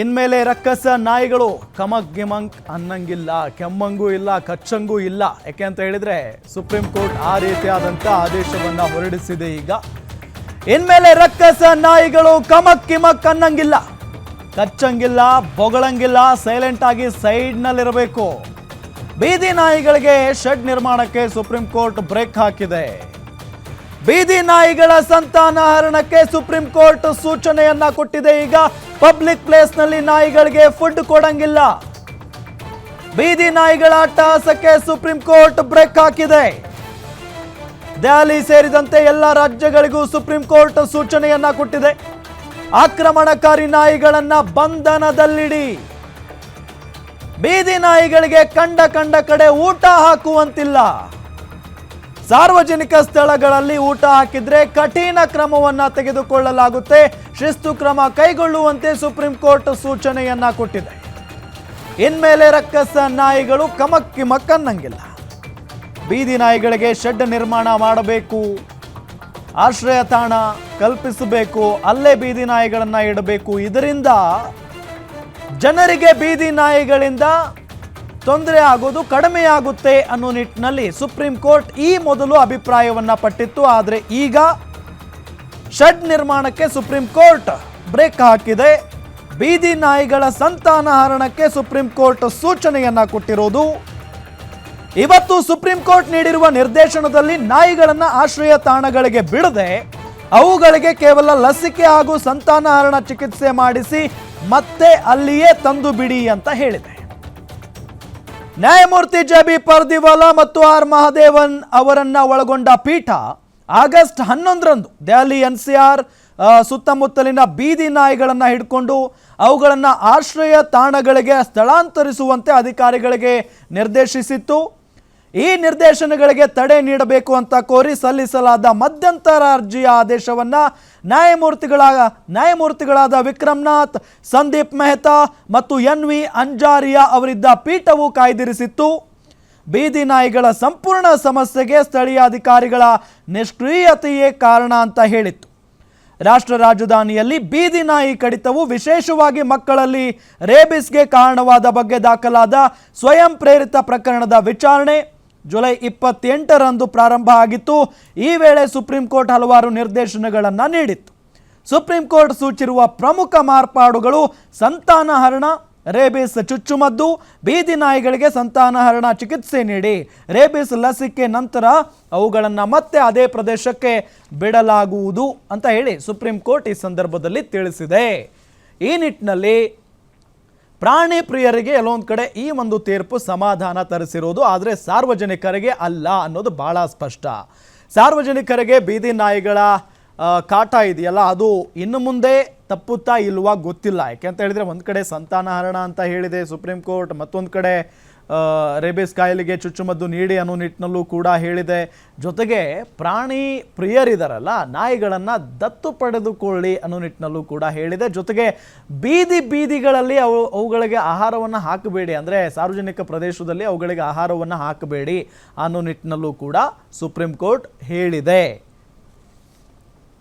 ಇನ್ಮೇಲೆ ರಕ್ಕಸ ನಾಯಿಗಳು. ಕಮಕ್ ಗಿಮಂಕ್ ಅನ್ನಂಗಿಲ್ಲ, ಕೆಮ್ಮಂಗೂ ಇಲ್ಲ, ಕಚ್ಚಂಗೂ ಇಲ್ಲ. ಯಾಕೆ ಅಂತ ಹೇಳಿದ್ರೆ ಸುಪ್ರೀಂ ಕೋರ್ಟ್ ಆ ರೀತಿಯಾದಂಥ ಆದೇಶವನ್ನ ಹೊರಡಿಸಿದೆ ಈಗ. ಇನ್ಮೇಲೆ ರಕ್ಕಸ ನಾಯಿಗಳು ಕಮಕ್ ಕಿಮಕ್ ಅನ್ನಂಗಿಲ್ಲ, ಕಚ್ಚಂಗಿಲ್ಲ, ಬೊಗಳಂಗಿಲ್ಲ ಸೈಲೆಂಟ್ ಆಗಿ ಸೈಡ್ನಲ್ಲಿರಬೇಕು ಬೀದಿ ನಾಯಿಗಳಿಗೆ ಶೆಡ್ ನಿರ್ಮಾಣಕ್ಕೆ ಸುಪ್ರೀಂ ಕೋರ್ಟ್ ಬ್ರೇಕ್ ಹಾಕಿದೆ. ಬೀದಿ ನಾಯಿಗಳ ಸಂತಾನಹರಣಕ್ಕೆ ಸುಪ್ರೀಂ ಕೋರ್ಟ್ ಸೂಚನೆಯನ್ನ ಕೊಟ್ಟಿದೆ. ಈಗ ಪಬ್ಲಿಕ್ ಪ್ಲೇಸ್ನಲ್ಲಿ ನಾಯಿಗಳಿಗೆ ಫುಡ್ ಕೊಡಂಗಿಲ್ಲ. ಬೀದಿ ನಾಯಿಗಳ ಅಟ್ಟಹಾಸಕ್ಕೆ ಸುಪ್ರೀಂ ಕೋರ್ಟ್ ಬ್ರೇಕ್ ಹಾಕಿದೆ. ದೆಹಲಿ ಸೇರಿದಂತೆ ಎಲ್ಲ ರಾಜ್ಯಗಳಿಗೂ ಸುಪ್ರೀಂ ಕೋರ್ಟ್ ಸೂಚನೆಯನ್ನ ಕೊಟ್ಟಿದೆ. ಆಕ್ರಮಣಕಾರಿ ನಾಯಿಗಳನ್ನ ಬಂಧನದಲ್ಲಿಡಿ. ಬೀದಿ ನಾಯಿಗಳಿಗೆ ಕಂಡ ಕಂಡ ಕಡೆ ಊಟ ಹಾಕುವಂತಿಲ್ಲ. ಸಾರ್ವಜನಿಕ ಸ್ಥಳಗಳಲ್ಲಿ ಊಟ ಹಾಕಿದ್ರೆ ಕಠಿಣ ಕ್ರಮವನ್ನ ತೆಗೆದುಕೊಳ್ಳಲಾಗುತ್ತೆ. ಶಿಸ್ತು ಕ್ರಮ ಕೈಗೊಳ್ಳುವಂತೆ ಸುಪ್ರೀಂ ಕೋರ್ಟ್ ಸೂಚನೆಯನ್ನ ಕೊಟ್ಟಿದೆ. ಇನ್ಮೇಲೆ ರಕ್ಕಸ ನಾಯಿಗಳು ಕಮಕ್ಕಿ ಮಕ್ಕನ್ನಂಗಿಲ್ಲ. ಬೀದಿ ನಾಯಿಗಳಿಗೆ ಶೆಡ್ ನಿರ್ಮಾಣ ಮಾಡಬೇಕು. ಆಶ್ರಯ ತಾಣ ಕಲ್ಪಿಸಬೇಕು. ಅಲ್ಲೇ ಬೀದಿ ನಾಯಿಗಳನ್ನ ಇಡಬೇಕು. ಇದರಿಂದ ಜನರಿಗೆ ಬೀದಿ ನಾಯಿಗಳಿಂದ ತೊಂದರೆ ಆಗೋದು ಕಡಿಮೆಯಾಗುತ್ತೆ ಅನ್ನೋ ನಿಟ್ಟಿನಲ್ಲಿ ಸುಪ್ರೀಂ ಕೋರ್ಟ್ ಈ ಮೊದಲು ಅಭಿಪ್ರಾಯವನ್ನ ಪಟ್ಟಿತ್ತು, ಆದರೆ ಈಗ ಶೆಡ್ ನಿರ್ಮಾಣಕ್ಕೆ ಸುಪ್ರೀಂ ಕೋರ್ಟ್ ಬ್ರೇಕ್ ಹಾಕಿದೆ. ಬೀದಿ ನಾಯಿಗಳ ಸಂತಾನಹರಣಕ್ಕೆ ಸುಪ್ರೀಂ ಕೋರ್ಟ್ ಸೂಚನೆಯನ್ನ ಕೊಟ್ಟಿರೋದು. ಇವತ್ತು ಸುಪ್ರೀಂ ಕೋರ್ಟ್ ನೀಡಿರುವ ನಿರ್ದೇಶನದಲ್ಲಿ ನಾಯಿಗಳನ್ನ ಆಶ್ರಯ ತಾಣಗಳಿಗೆ ಬಿಡದೆ ಅವುಗಳಿಗೆ ಕೇವಲ ಲಸಿಕೆ ಹಾಗೂ ಸಂತಾನಹರಣ ಚಿಕಿತ್ಸೆ ಮಾಡಿಸಿ ಮತ್ತೆ ಅಲ್ಲಿಯೇ ತಂದು ಬಿಡಿ ಅಂತ ಹೇಳಿದೆ. ನ್ಯಾಯಮೂರ್ತಿ ಜೆ ಬಿ ಪರ್ದಿವಾಲಾ ಮತ್ತು ಆರ್ ಮಹಾದೇವನ್ ಅವರನ್ನ ಒಳಗೊಂಡ ಪೀಠ ಆಗಸ್ಟ್ ಹನ್ನೊಂದರಂದು ದೆಹಲಿ ಎನ್ ಸಿ ಆರ್ ಸುತ್ತಮುತ್ತಲಿನ ಬೀದಿ ನಾಯಿಗಳನ್ನು ಹಿಡ್ಕೊಂಡು ಅವುಗಳನ್ನು ಆಶ್ರಯ ತಾಣಗಳಿಗೆ ಸ್ಥಳಾಂತರಿಸುವಂತೆ ಅಧಿಕಾರಿಗಳಿಗೆ ನಿರ್ದೇಶಿಸಿತ್ತು. ಈ ನಿರ್ದೇಶನಗಳಿಗೆ ತಡೆ ನೀಡಬೇಕು ಅಂತ ಕೋರಿ ಸಲ್ಲಿಸಲಾದ ಮಧ್ಯಂತರ ಅರ್ಜಿಯ ಆದೇಶವನ್ನು ನ್ಯಾಯಮೂರ್ತಿಗಳ, ನ್ಯಾಯಮೂರ್ತಿಗಳಾದ ವಿಕ್ರಮ್ನಾಥ್, ಸಂದೀಪ್ ಮೆಹ್ತಾ ಮತ್ತು ಎನ್ ವಿ ಅಂಜಾರಿಯಾ ಅವರಿದ್ದ ಪೀಠವು ಕಾಯ್ದಿರಿಸಿತ್ತು. ಬೀದಿ ನಾಯಿಗಳ ಸಂಪೂರ್ಣ ಸಮಸ್ಯೆಗೆ ಸ್ಥಳೀಯ ಅಧಿಕಾರಿಗಳ ನಿಷ್ಕ್ರಿಯತೆಯೇ ಕಾರಣ ಅಂತ ಹೇಳಿತ್ತು. ರಾಷ್ಟ್ರ ರಾಜಧಾನಿಯಲ್ಲಿ ಬೀದಿ ನಾಯಿ ಕಡಿತವು ವಿಶೇಷವಾಗಿ ಮಕ್ಕಳಲ್ಲಿ ರೇಬಿಸ್ಗೆ ಕಾರಣವಾದ ಬಗ್ಗೆ ದಾಖಲಾದ ಸ್ವಯಂ ಪ್ರೇರಿತ ಪ್ರಕರಣದ ವಿಚಾರಣೆ. ಜುಲೈ ಇಪ್ಪತ್ತೆಂಟರಂದು ಪ್ರಾರಂಭ ಆಗಿತ್ತು. ಈ ವೇಳೆ ಸುಪ್ರೀಂ ಕೋರ್ಟ್ ಹಲವಾರು ನಿರ್ದೇಶನಗಳನ್ನು ನೀಡಿತ್ತು. ಸುಪ್ರೀಂ ಕೋರ್ಟ್ ಸೂಚಿರುವ ಪ್ರಮುಖ ಮಾರ್ಪಾಡುಗಳು ಸಂತಾನಹರಣ ರೇಬಿಸ್ ಚುಚ್ಚುಮದ್ದು, ಬೀದಿ ನಾಯಿಗಳಿಗೆ ಸಂತಾನಹರಣ ಚಿಕಿತ್ಸೆ ನೀಡಿ, ರೇಬಿಸ್ ಲಸಿಕೆ ನಂತರ ಅವುಗಳನ್ನು ಮತ್ತೆ ಅದೇ ಪ್ರದೇಶಕ್ಕೆ ಬಿಡಲಾಗುವುದು ಅಂತ ಹೇಳಿ ಸುಪ್ರೀಂ ಕೋರ್ಟ್ ಈ ಸಂದರ್ಭದಲ್ಲಿ ತಿಳಿಸಿದೆ. ಈ ನಿಟ್ಟಿನಲ್ಲಿ ಪ್ರಾಣಿ ಪ್ರಿಯರಿಗೆ ಎಲ್ಲೊಂದು ಕಡೆ ಈ ಒಂದು ತೀರ್ಪು ಸಮಾಧಾನ ತರಿಸಿರೋದು, ಆದರೆ ಸಾರ್ವಜನಿಕರಿಗೆ ಅಲ್ಲ ಅನ್ನೋದು ಬಹಳ ಸ್ಪಷ್ಟ. ಸಾರ್ವಜನಿಕರಿಗೆ ಬೀದಿ ನಾಯಿಗಳ ಕಾಟ ಇದೆಯಲ್ಲ, ಅದು ಇನ್ನು ಮುಂದೆ ತಪ್ಪುತ್ತಾ ಇಲ್ವಾ ಗೊತ್ತಿಲ್ಲ. ಯಾಕೆಂತ ಹೇಳಿದರೆ, ಒಂದು ಕಡೆ ಸಂತಾನಹರಣ ಅಂತ ಹೇಳಿದೆ ಸುಪ್ರೀಂ ಕೋರ್ಟ್, ಮತ್ತೊಂದು ಕಡೆ ರೇಬಿಸ್ ಕಾಯಿಲೆಗೆ ಚುಚ್ಚುಮದ್ದು ನೀಡಿ ಅನ್ನೋ ನಿಟ್ಟಿನಲ್ಲೂ ಕೂಡ ಹೇಳಿದೆ. ಜೊತೆಗೆ ಪ್ರಾಣಿ ಪ್ರಿಯರಿದಾರಲ್ಲ, ನಾಯಿಗಳನ್ನು ದತ್ತು ಪಡೆದುಕೊಳ್ಳಿ ಅನ್ನೋ ನಿಟ್ಟಿನಲ್ಲೂ ಕೂಡ ಹೇಳಿದೆ. ಜೊತೆಗೆ ಬೀದಿ ಬೀದಿಗಳಲ್ಲಿ ಅವು, ಅವುಗಳಿಗೆ ಆಹಾರವನ್ನು ಹಾಕಬೇಡಿ ಅಂದರೆ ಸಾರ್ವಜನಿಕ ಪ್ರದೇಶದಲ್ಲಿ ಅವುಗಳಿಗೆ ಆಹಾರವನ್ನು ಹಾಕಬೇಡಿ ಅನ್ನೋ ನಿಟ್ಟಿನಲ್ಲೂ ಕೂಡ ಸುಪ್ರೀಂ ಕೋರ್ಟ್ ಹೇಳಿದೆ.